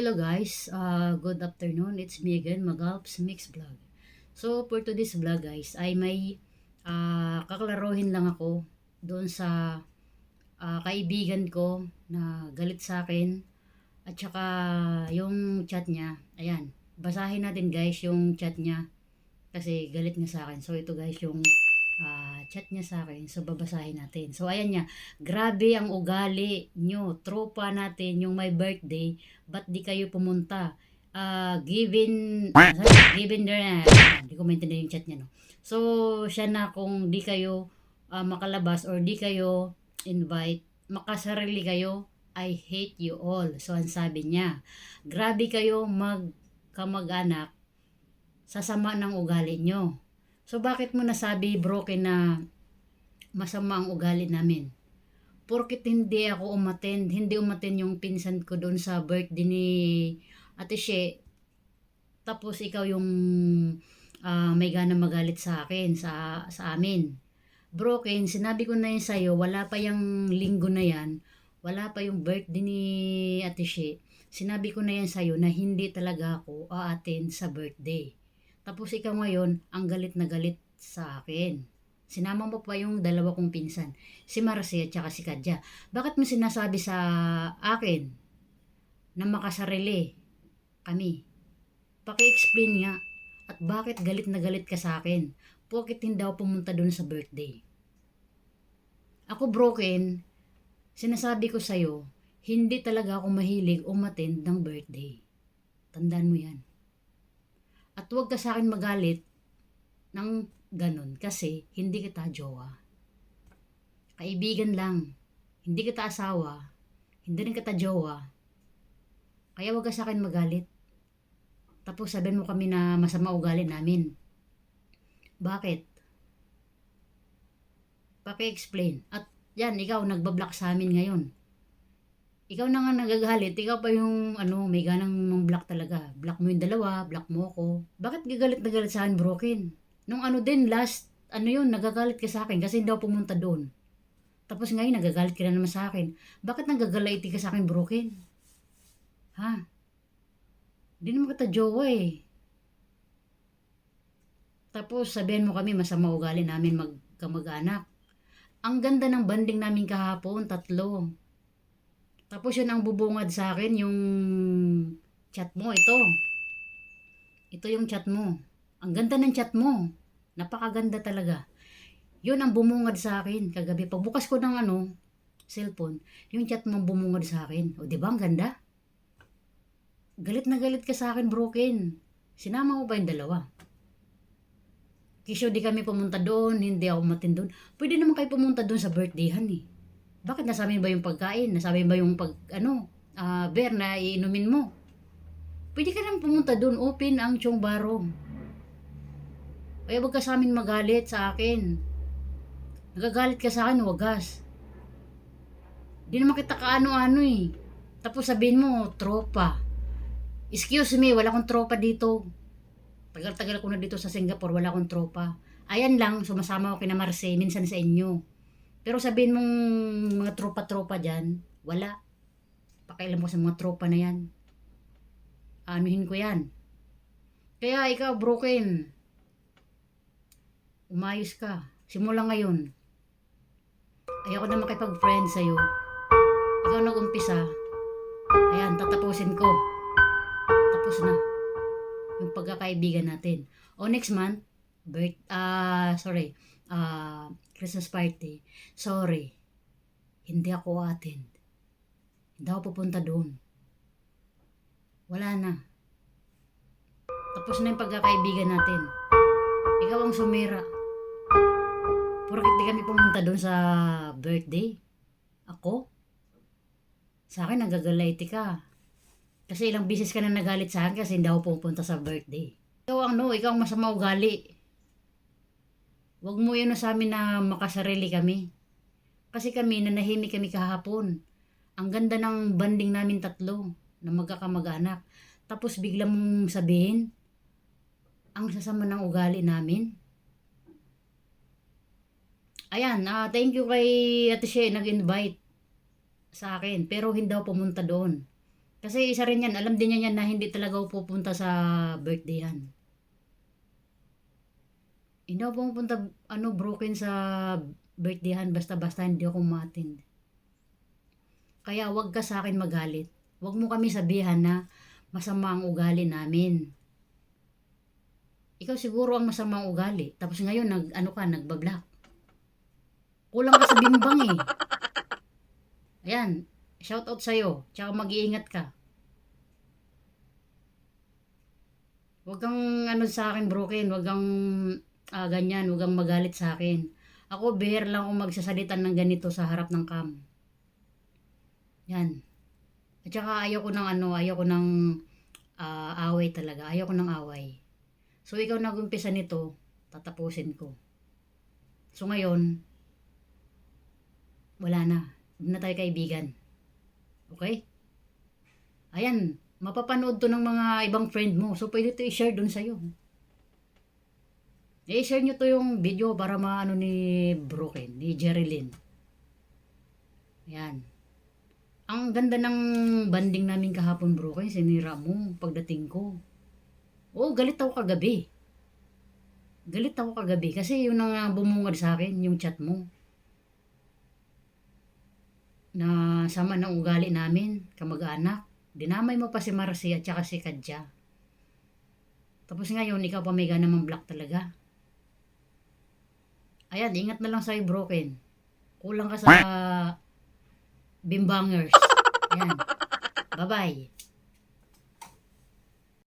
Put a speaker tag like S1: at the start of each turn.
S1: Hello guys, uh, good afternoon. It's me again, Magalps Mix Vlog. So for today's vlog guys, ay may uh, kaklaruhin lang ako doon sa uh, kaibigan ko na galit sa akin at saka yung chat niya. Ayan, basahin natin guys yung chat niya kasi galit niya sa akin. So ito guys yung uh, chat niya sa akin. So babasahin natin. So ayan niya, grabe ang ugali nyo. Tropa natin yung may birthday. Ba't di kayo pumunta? Uh, given, given there, hindi ko maintindihan yung chat niya no. So siya na kung di kayo uh, makalabas or di kayo invite, makasarili kayo, I hate you all. So ang sabi niya, grabe kayo magkamag-anak sa sama ng ugali nyo. So bakit mo nasabi broken na masama ang ugali namin? Porkit hindi ako umattend, hindi umattend yung pinsan ko doon sa birthday ni Ate She. Tapos ikaw yung uh, may gana magalit sa akin, sa, sa amin. Broken, sinabi ko na yun sa'yo, wala pa yung linggo na yan, wala pa yung birthday ni Ate She. Sinabi ko na yan sa'yo na hindi talaga ako a-attend sa birthday. Tapos ikaw ngayon, ang galit na galit sa akin. Sinama mo pa yung dalawa kong pinsan, si Marcia at si Kadya. Bakit mo sinasabi sa akin na makasarili kami? Paki-explain nga at bakit galit na galit ka sa akin? Bakit hindi ako pumunta doon sa birthday? Ako broken, sinasabi ko sa'yo, hindi talaga ako mahilig umattend ng birthday. Tandaan mo yan. At huwag ka sa akin magalit ng ganun kasi hindi kita jowa. Kaibigan lang. Hindi kita asawa. Hindi rin kita jowa. Kaya wag ka sa akin magalit. Tapos sabihin mo kami na masama ugali namin. Bakit? Paki-explain. At yan, ikaw nagbablock sa amin ngayon. Ikaw na nga nagagalit, ikaw pa yung ano, may ganang mag-block talaga. Block mo yung dalawa, block mo ako. Bakit gagalit na galit sa akin, broken? Nung ano din, last, ano yun, nagagalit ka sa akin kasi hindi ako pumunta doon. Tapos ngayon, nagagalit ka na naman sa akin. Bakit nagagalit ka sa akin, broken? Ha? Hindi naman kita jowa eh. Tapos sabihin mo kami, masama ugali namin magkamag-anak. Ang ganda ng banding namin kahapon, tatlo. Tapos yun ang bubungad sa akin, yung chat mo, ito. Ito yung chat mo. Ang ganda ng chat mo. Napakaganda talaga. Yun ang bumungad sa akin kagabi. Pagbukas ko ng ano, cellphone, yung chat mo bumungad sa akin. O, di ba ang ganda? Galit na galit ka sa akin, broken. Sinama mo ba yung dalawa? Kisyo di kami pumunta doon, hindi ako matin doon. Pwede naman kayo pumunta doon sa birthdayhan eh. Bakit nasabi ba yung pagkain? Nasabi ba yung pag, ano, uh, beer na iinumin mo? Pwede ka naman pumunta doon, open ang chong barong. Kaya wag ka sa amin magalit sa akin. Nagagalit ka sa akin, wagas. Di naman kita kaano-ano eh. Tapos sabihin mo, tropa. Excuse me, wala akong tropa dito. Tagal-tagal ko na dito sa Singapore, wala akong tropa. Ayan lang, sumasama ako kina Marce, minsan sa inyo. Pero sabihin mong mga tropa-tropa dyan, wala. Pakailan mo sa mga tropa na yan. Anuhin ko yan. Kaya ikaw, broken. Umayos ka. Simula ngayon. Ayoko na makipag-friend sa'yo. Ikaw nag-umpisa. Ayan, tatapusin ko. Tapos na. Yung pagkakaibigan natin. O next month, birth, ah, uh, sorry, uh, Christmas party. Sorry. Hindi ako attend. Hindi ako pupunta doon. Wala na. Tapos na yung pagkakaibigan natin. Ikaw ang sumira. Porkit di kami pumunta doon sa birthday. Ako? Sa akin, nagagalaiti ka. Kasi ilang bisis ka na nagalit sa akin kasi hindi ako pupunta sa birthday. Ikaw ang no, ikaw ang masama ugali. Huwag mo yun sa amin na makasarili kami. Kasi kami, nanahimik kami kahapon. Ang ganda ng banding namin tatlo na magkakamag-anak. Tapos bigla mong sabihin, ang sasama ng ugali namin. Ayan, uh, thank you kay Ate She nag-invite sa akin. Pero hindi ako pumunta doon. Kasi isa rin yan, alam din niya yan na hindi talaga ako pupunta sa birthdayhan. Hindi ako pupunta, ano, broken sa birthdayhan, basta-basta hindi ako ma-attend. Kaya wag ka sa akin magalit. Wag mo kami sabihan na masama ang ugali namin. Ikaw siguro ang masamang ugali. Tapos ngayon, nag, ano ka, nagbablock. Kulang ka sa bimbang eh. Ayan, shout out sa'yo. Tsaka mag-iingat ka. Huwag kang ano sa akin broken. Huwag kang ah, ganyan. Huwag kang magalit sa akin. Ako, bear lang ako magsasalita ng ganito sa harap ng cam. Yan. At saka ayaw ko ng ano, ayaw ko ng ah, away talaga. Ayaw ko ng away. So, ikaw nag-umpisa nito, tatapusin ko. So, ngayon, wala na. Huwag na tayo kaibigan. Okay? Ayan, mapapanood to ng mga ibang friend mo. So, pwede to i-share dun sa'yo. I-share nyo to yung video para maano ni Broken, ni Jerilyn. Ayan. Ang ganda ng banding namin kahapon, Broken. Sinira mo pagdating ko. Oo, galit ako kagabi. Galit ako kagabi kasi yun ang bumungad sa akin, yung chat mo. Na sama ng ugali namin, kamag-anak. Dinamay mo pa si Marcy at saka si Kadja. Tapos ngayon, ikaw pa may ganamang black talaga. Ayan, ingat na lang sa'yo, broken. Kulang ka sa bimbangers. Ayan. Bye-bye.